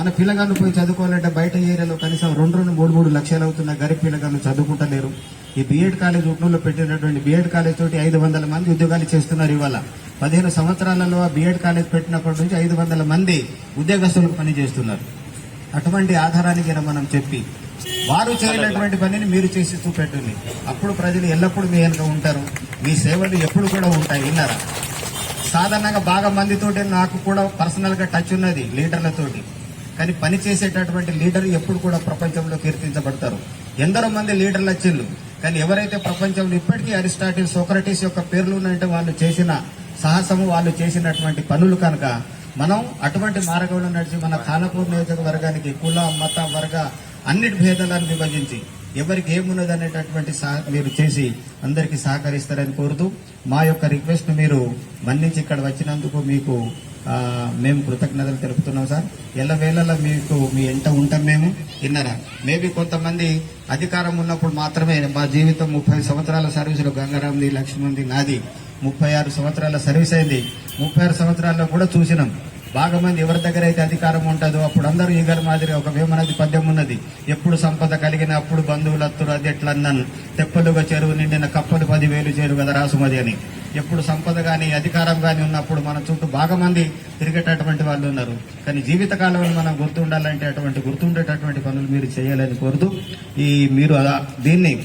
మన పిల్లగాళ్ళు పోయి చదువుకోవాలంటే బయట ఏరియాలో కనీసం రెండు రెండు మూడు మూడు లక్షలు అవుతున్న గరీబ్ పిల్లగాళ్ళు చదువుకుంటలేరు. ఈ బీఎడ్ కాలేజ్ ఉట్నూరులో పెట్టినటువంటి బీఎడ్ కాలేజ్ తోటి ఐదు వందల మంది ఉద్యోగాలు చేస్తున్నారు ఇవాళ. పదిహేను సంవత్సరాలలో బీఎడ్ కాలేజ్ పెట్టినప్పటి నుంచి ఐదు వందల మంది ఉద్యోగస్తులకు పని చేస్తున్నారు అటువంటి ఆధారానికి మనం చెప్పి వారు చేయనటువంటి పనిని మీరు చేసి చూపెట్టండి. అప్పుడు ప్రజలు ఎల్లప్పుడూ మీ వెనుక ఉంటారు. మీ సేవలు ఎప్పుడు కూడా ఉంటాయి. విన్నారా? సాధారణంగా బాగా మందితోటి నాకు కూడా పర్సనల్గా టచ్ ఉన్నది లీడర్లతోటి కానీ పని చేసేటటువంటి లీడర్ ఎప్పుడు కూడా ప్రపంచంలో కీర్తించబడతారు. ఎందరో మంది లీడర్లు వచ్చిండ్రు కానీ ఎవరైతే ప్రపంచంలో ఇప్పటికీ అరిస్టాటిల్ సోక్రటీస్ యొక్క పేర్లు ఉన్నాయంటే వాళ్ళు చేసిన సాహసము వాళ్ళు చేసినటువంటి పనులు కనుక మనం అటువంటి మార్గంలో నడిచి మన ఖానాపూర్ నియోజకవర్గానికి కుల మత వర్గ అన్నిటి భేదాలను విభజించి ఎవరికి ఏమున్నది అనేటటువంటి మీరు చేసి అందరికీ సహకరిస్తారని కోరుతూ మా యొక్క రిక్వెస్ట్ మీరు మన్నించి ఇక్కడ వచ్చినందుకు మీకు మేము కృతజ్ఞతలు తెలుపుతున్నాం సార్. ఎల్లవేళలా మీకు మీ ఎంట ఉంటాం మేము. విన్నారా? మేబీ కొంతమంది అధికారం ఉన్నప్పుడు మాత్రమే మా జీవితం ముప్పై సంవత్సరాల సర్వీసులు గంగారాంది లక్ష్మణ్ది నాది. ముప్పై ఆరు సంవత్సరాల సర్వీస్ అయింది. ముప్పై ఆరు సంవత్సరాల్లో కూడా చూసినాం. బాగా మంది ఎవరి దగ్గర అయితే అధికారం ఉంటుందో అప్పుడు అందరూ ఈగల మాదిరి ఒక వేమనది పద్యం ఉన్నది. ఎప్పుడు సంపద కలిగిన అప్పుడు బంధువులత్తురు అది ఎట్లా అన్నాను. తెప్పలుగా చెరువు నిండిన కప్పలు పదివేలు చేరు కదా రాసుమది అని. ఎప్పుడు సంపద కానీ అధికారం కానీ ఉన్నప్పుడు మన చుట్టూ బాగా మంది తిరిగేటటువంటి వాళ్ళు ఉన్నారు. కానీ జీవితకాలంలో మనం గుర్తుండాలంటే అటువంటి గుర్తుండేటటువంటి పనులు మీరు చేయాలని కోరుతూ ఈ మీరు అలా- దీన్ని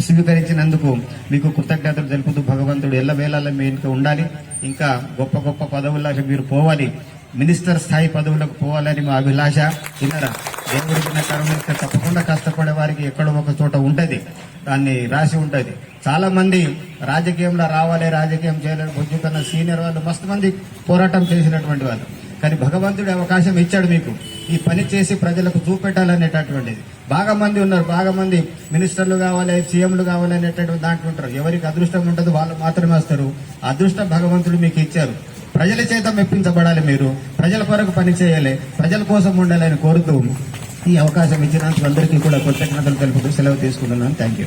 స్వీకరించినందుకు మీకు కృతజ్ఞతలు తెలుపుతూ భగవంతుడు ఎల్ల వేళల్లో మీ ఇంకా ఉండాలి. ఇంకా గొప్ప గొప్ప పదవుల్లోకి మీరు పోవాలి. మినిస్టర్ స్థాయి పదవులకు పోవాలని మా అభిలాష విన్నారా? దేవుడికి నా కరుణిస్తే తప్పకుండా కష్టపడే వారికి ఎక్కడో ఒక చోట ఉంటుంది. దాన్ని రాసి ఉంటుంది. చాలా మంది రాజకీయంలో రావాలి రాజకీయం చేయాలని బుద్ధి కన్నా సీనియర్ వాళ్ళు మస్తు మంది పోరాటం చేసినటువంటి వాళ్ళు. కానీ భగవంతుడు అవకాశం ఇచ్చాడు మీకు. ఈ పని చేసి ప్రజలకు చూపెట్టాలనేటటువంటిది. బాగా మంది ఉన్నారు బాగా మంది మినిస్టర్లు కావాలి సీఎంలు కావాలి అనేటటువంటి దాంట్లో ఉంటారు. ఎవరికి అదృష్టం ఉంటుందో వాళ్ళు మాత్రమే వస్తారు. అదృష్టం భగవంతుడు మీకు ఇచ్చారు. ప్రజల చేత మెప్పించబడాలి మీరు. ప్రజల కొరకు పని చేయాలి. ప్రజల కోసం ఉండాలని కోరుతూ ఈ అవకాశం ఇచ్చినందుకు అందరికీ కూడా కృతజ్ఞతలు తెలుపుతూ సెలవు తీసుకుంటున్నాను. Thank you.